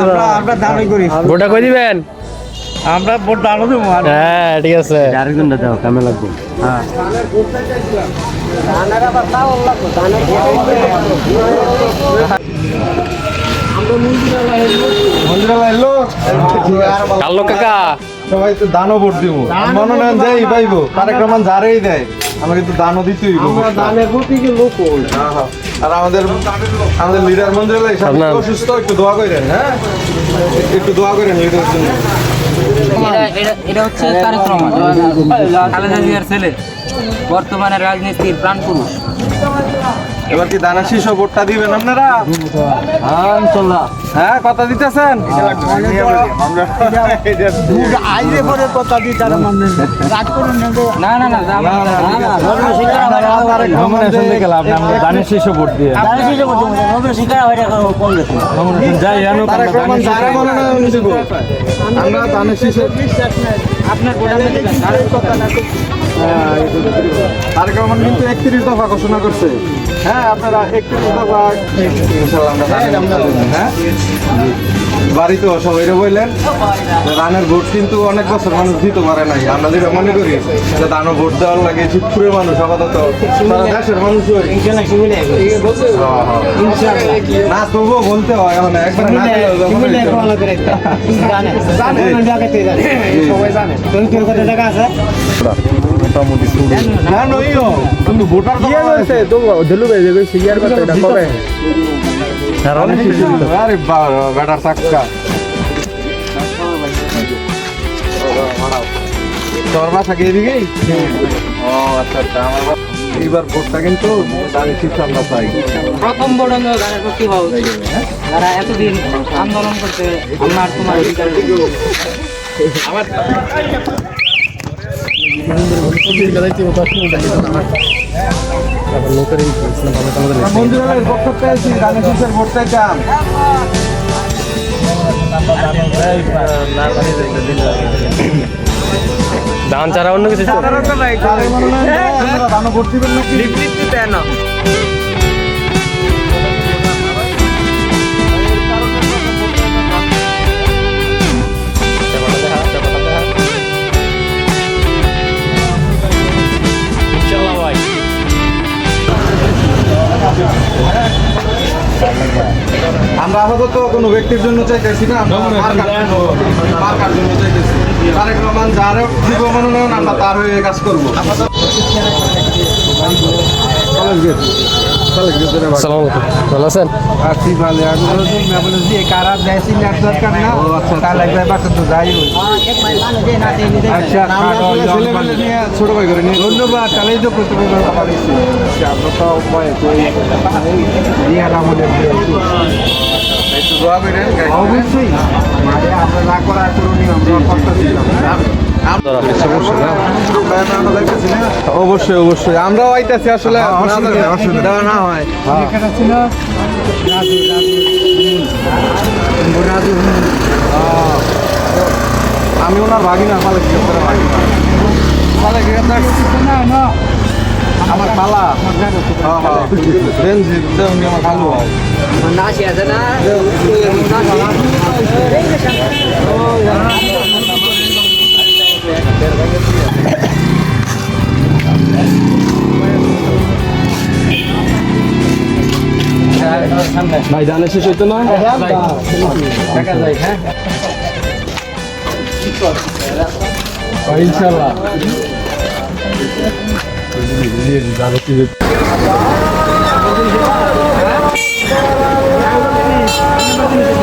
আমরা আমরা দানই ভোটটা কই দিবেন? আমরা ভোট দানও দেবো আর হ্যাঁ ঠিক আছে। আরেকজনটা দাও কামে লাগবে। এলো কাকা? সবাই তো দানও ভোট দিব। মনোনয়ন দেয় পাইবো। তারেক রহমান যারেই দেয়। আমাকে কিন্তু দানও দিতেই দানের লোক আর আমাদের আমাদের লিডার মন্দির অসুস্থ একটু দোয়া করেন হ্যাঁ? একটু দোয়া করেন লিডার জন্য। এটা এটা এটা হচ্ছে কার্যক্রম। খালেদা জিয়ার ছেলে। বর্তমানে রাজনীতির প্রাণ পুরুষ। এবার কি দানা শীর্ষ ভোটটা দিবেন আপনারা? হ্যাঁ কথা দিতেছেন? পরে কথা দিই তারা রাগ করুন না না না। আমরা দানের শীর্ষ আপনার কথা না তারেক রহমান কিন্তু একত্রিশ দফা ঘোষণা করছে। হ্যাঁ আপনারা একত্রিশ দফা হ্যাঁ বাড়িতে সবাই বললেন যে দানের ভোট কিন্তু অনেক বছর মানুষ দিতে পারে নাই। আমরা যেটা মনে করি যে দানও ভোট দেওয়ার লাগে শিবপুরের মানুষ আপাতত দেশের মানুষ না তবুও বলতে হয় এখন একবার না দিলেও যখন না? নইও কিন্তু ভোটার তো হয়েছে তো দিলু ভাই যে সিয়ার কথা এটা কবে? আরে বাবা বেটার সাক্কা তোর বাসা কি এদিকেই ও আচ্ছা আচ্ছা আমার এইবার ভোটটা কিন্তু দাঁড়িয়ে শীর্ষ আমরা পাই। প্রথম ভোট হলো গানের প্রতি হওয়া উচিত যারা এতদিন আন্দোলন করতে আমার তোমার অধিকারের মন্দিরের ভোট পেয়েছি দাঁড়িয়ে শীর্ষের ভোট চাইতাম ধান ছাড়া অন্য কিছু চলবে করতে পারেন মনোনয়ন আমরা আপাতত কোনো ব্যক্তির জন্য চাইতেছি না আমরা মার্কার জন্য মার্কার জন্য চাইতেছি। তারেক রহমান যার দিব মনোনয়ন আমরা তার হয়ে কাজ করব। আসসালামু আলাইকুম। ভালো আছেন? আছি ভালো। আমি বলছি আমি বলছি কারা দেশি নেট দরকার না? তার লাগবে বাসা তো যাই আচ্ছা ছেলেমেলে নিয়ে ছোট ভাই করে নিয়ে। ধন্যবাদ তাহলেই তো করতে পারছি আমরা তো উপায় একটু দোয়া করেন অবশ্যই। মানে আমরা না করা করুনি আমরা করতেছিলাম অবশ্যই অবশ্যই। আমরাও আইতাছি আসলে। দেওয়া না হয়। রাজু আমি ওনার ভাগিনা গ্রেপ্তার গ্রেপ্তার না না আমার খালা। হ্যাঁ হ্যাঁ। আমার হয় নাসি আছে না? ভাই দানের শেষ হইতো না দেখা যায় হ্যাঁ ইনশাল্লাহ ও